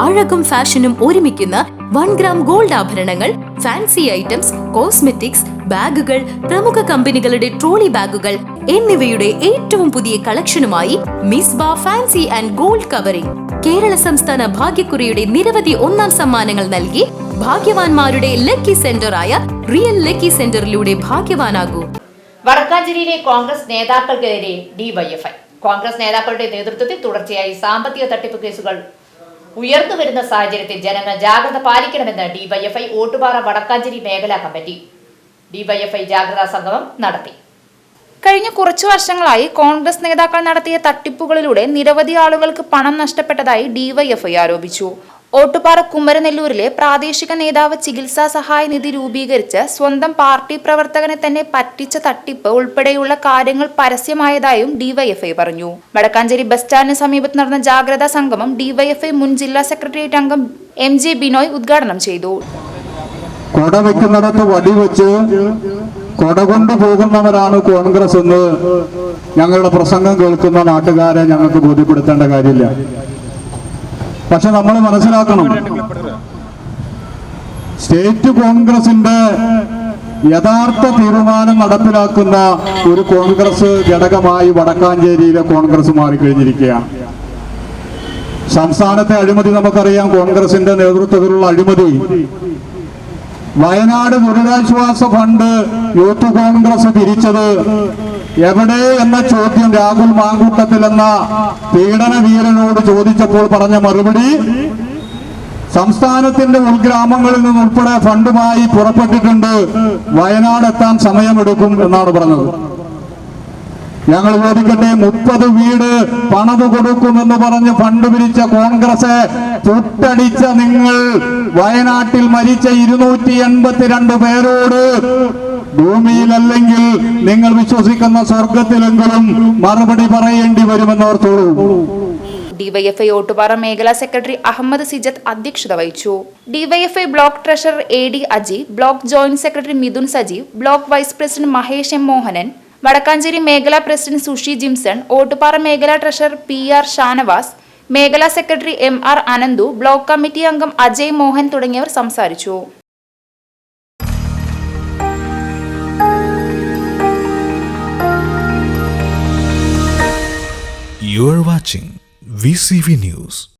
അഴകും ഫാഷനും ഒരുമിക്കുന്ന one gram gold ആഭരണങ്ങൾ ഫാൻസി ഐറ്റംസ് കോസ്മെറ്റിക്സ് ബാഗുകൾ പ്രമുഖ കമ്പനികളുടെ ട്രോളി ബാഗുകൾ എന്നിവയുടെ ഏറ്റവും പുതിയ കളക്ഷനുമായി മിസ് ബാ fancy and gold covering. Kerala സംസ്ഥാന ഭാഗ്യക്കുറിയുടെ നിരവധി ഒന്നാം സമ്മാനങ്ങൾ നൽകി ഭാഗ്യവാന്മാരുടെ ലക്കി സെന്ററായ റിയൽ ലക്കി സെന്ററിലൂടെ ഭാഗ്യവാനാകൂ. വടക്കാഞ്ചേരിയിലെ കോൺഗ്രസ് നേതാക്കൾക്കെതിരെ ഡിവൈഎഫ്ഐ കോൺഗ്രസ് നേതാക്കളുടെ നേതൃത്വത്തിൽ തുടർച്ചയായി സാമ്പത്തിക തട്ടിപ്പ് കേസുകൾ ഉയർന്നു വരുന്ന സാഹചര്യത്തിൽ ജനങ്ങൾ ജാഗ്രത പാലിക്കണമെന്ന് ഡിവൈഎഫ്ഐ ഓട്ടുപാറ വടക്കാഞ്ചേരി മേഖലാ കമ്മിറ്റി. ഡിവൈഎഫ്ഐ ജാഗ്രതാ സംഗമം നടത്തി. കഴിഞ്ഞ കുറച്ചു വർഷങ്ങളായി കോൺഗ്രസ് നേതാക്കൾ നടത്തിയ തട്ടിപ്പുകളിലൂടെ നിരവധി ആളുകൾക്ക് പണം നഷ്ടപ്പെട്ടതായി ഡിവൈഎഫ്ഐ ആരോപിച്ചു. ഓട്ടുപാറ കുമരനെല്ലൂരിലെ പ്രാദേശിക നേതാവ് ചികിത്സാ സഹായ നിധി രൂപീകരിച്ച് സ്വന്തം പാർട്ടി പ്രവർത്തകനെ തന്നെ പറ്റിച്ച തട്ടിപ്പ് ഉൾപ്പെടെയുള്ള കാര്യങ്ങൾ പരസ്യമായതായും ഡിവൈഎഫ്ഐ പറഞ്ഞു. വടക്കാഞ്ചേരി ബസ് സ്റ്റാൻഡിന് സമീപത്ത് നടന്ന ജാഗ്രതാ സംഗമം ഡിവൈഎഫ്ഐ മുൻ ജില്ലാ സെക്രട്ടേറിയറ്റ് അംഗം എം ജെ ബിനോയ് ഉദ്ഘാടനം ചെയ്തു. കൊട വെക്കുന്നിടത്ത് കോൺഗ്രസ് എന്ന് ഞങ്ങളുടെ പ്രസംഗം കേൾക്കുന്ന നാട്ടുകാരെ ഞങ്ങൾക്ക് ബോധ്യപ്പെടുത്തേണ്ട കാര്യമില്ല. പക്ഷെ നമ്മൾ മനസ്സിലാക്കണം. സ്റ്റേറ്റ് കോൺഗ്രസിന്റെ യഥാർത്ഥ തീരുമാനം നടപ്പിലാക്കുന്ന ഒരു കോൺഗ്രസ് ഘടകമായി വടക്കാഞ്ചേരിയിലെ കോൺഗ്രസ് മാറിക്കഴിഞ്ഞിരിക്കുകയാണ്. സംസ്ഥാനത്തെ അഴിമതി നമുക്കറിയാം. കോൺഗ്രസിന്റെ നേതൃത്വത്തിലുള്ള അഴിമതി. വയനാട് ദുരിതാശ്വാസ ഫണ്ട് യൂത്ത് കോൺഗ്രസ് തിരിച്ചത്. എവിടെ എന്ന ചോദ്യം രാഹുൽ മാങ്കൂട്ടത്തിൽ എന്ന പീഡന വീരനോട് ചോദിച്ചപ്പോൾ പറഞ്ഞ മറുപടി സംസ്ഥാനത്തിന്റെ ഉൾഗ്രാമങ്ങളിൽ നിന്നുൾപ്പെടെ ഫണ്ടുമായി പുറപ്പെട്ടിട്ടുണ്ട്. വയനാട് എത്താൻ സമയമെടുക്കും എന്നാണ് പറഞ്ഞത്. ഞങ്ങൾ ചോദിക്കട്ടെ മുപ്പത് വീട് പണത് കൊടുക്കുമെന്ന് പറഞ്ഞ് ഫണ്ട് പിരിച്ച കോൺഗ്രസ് തൊട്ടടിച്ച നിങ്ങൾ വയനാട്ടിൽ മരിച്ച ഇരുന്നൂറ്റി എൺപത്തിരണ്ട് പേരോട് ഭൂമിയിലല്ലെങ്കിൽ നിങ്ങൾ വിശ്വസിക്കുന്ന സ്വർഗത്തിലെങ്കിലും മറുപടി പറയേണ്ടി വരുമെന്നോർത്തോളൂ ഡിവൈഎഫ്ഐ ഓട്ടുപാറ മേഖലാ സെക്രട്ടറി അഹമ്മദ് സിജത്ത് അധ്യക്ഷത വഹിച്ചു. DYFI block treasurer A D Aji block joint secretary Mithun Sajeev block vice president Mahesh M Mohanan Vadakkanchery മേഖലാ പ്രസിഡന്റ് സുഷി ജിംസൺ ഓട്ടുപാറ മേഖലാ ട്രഷറർ പി ആർ ഷാനവാസ് മേഖലാ secretary M R Ananthu block committee അംഗം അജയ് മോഹൻ തുടങ്ങിയവർ സംസാരിച്ചു You are watching VCV News.